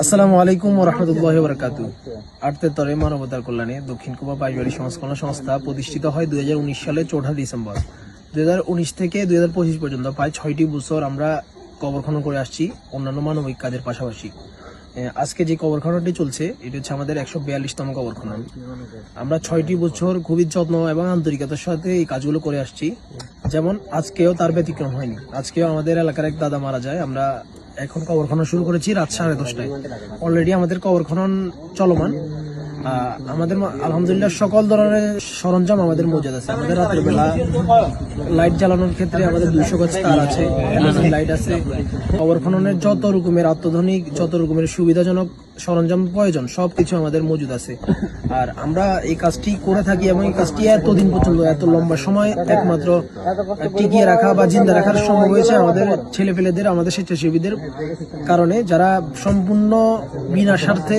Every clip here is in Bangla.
আসসালামু আলাইকুম রহমতুল্লাহ বরকাত আটতের তরে মানবতার কল্যাণে দক্ষিণ কুবা পাইবাড়ি সংস্করণ সংস্থা প্রতিষ্ঠিত হয় দুই হাজার উনিশ সালে চৌঠা ডিসেম্বর। দুই হাজার উনিশ থেকে দুই হাজার পঁচিশ পর্যন্ত প্রায় ছয়টি বছর আমরা কবর খনন করে আসছি অন্যান্য মানবিক কাজের পাশাপাশি। আজকে যে কবর খননটি চলছে, এটা হচ্ছে আমাদের একশো বিয়াল্লিশতম কবর খনন। আমরা ছয়টি বছর খুবই যত্ন এবং আন্তরিকতার সাথে এই কাজগুলো করে আসছি। যেমন আজকেও তার ব্যতিক্রম হয়নি। আজকেও আমাদের এলাকার এক দাদা মারা যায়। আমরা এখন কবর খনন শুরু করেছি রাত সাড়ে দশটায়। অলরেডি আমাদের কবর খনন চলমান আমাদের আলহামদুলিল্লাহ সকল ধরনের সরঞ্জাম আমাদের মজুদ আছে। আমাদের রাতের বেলা লাইট জ্বালানোর ক্ষেত্রে আমাদের দুইশো গজ তার আছে লাইট আছে। কবর খননের যত রকমের আত্মধনিক যত রকমের সুবিধাজনক সরঞ্জাম প্রয়োজন, সবকিছু আমাদের মজুদ আছে। আর আমরা এই কাজটি করে থাকি এবং এই কাজটি এতদিন পর্যন্ত, এত লম্বা সময় একমাত্র টিকিয়ে রাখা বা জিন্দা রাখার সম্ভব হয়েছে আমাদের ছেলেপেলেদের, আমাদের স্বেচ্ছাসেবীদের কারণে, যারা সম্পূর্ণ বিনা স্বার্থে,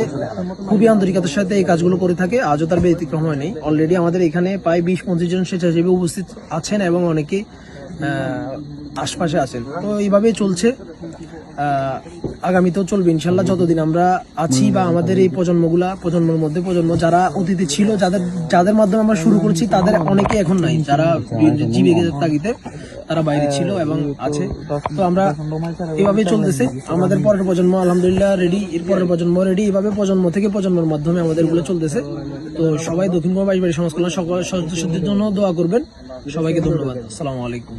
খুবই আন্তরিকতার সাথে এই কাজগুলো করে থাকে। আজও তার ব্যতিক্রম হয়নি অলরেডি আমাদের এখানে প্রায় বিশ পঁচিশ জন স্বেচ্ছাসেবী উপস্থিত আছেন এবং অনেকে আশপাশে আছেন। তো এইভাবেই চলছে। আগামীতেও চলবে। ইনশাল্লাহ যতদিন আমরা আছি বা আমাদের এই প্রজন্মগুলা, প্রজন্মের মধ্যে প্রজন্ম, যারা অতীতে ছিল, যাদের যাদের মাধ্যমে আমরা শুরু করেছি, তাদের অনেকে এখন নাই। যারা জীবিকার তাগিতে তারা বাইরে ছিল এবং আছে। তো আমরা এভাবে চলতেছে। আমাদের পরের প্রজন্ম আলহামদুলিল্লাহ রেডি এর পরের প্রজন্ম রেডি এভাবে প্রজন্ম থেকে প্রজন্মের মাধ্যমে আমাদেরগুলো চলতেছে। তো সবাই দক্ষিণ বাড়ি সংস্করণ সকল সদস্যদের জন্য দোয়া করবেন। সবাইকে ধন্যবাদ। আসসালামু আলাইকুম।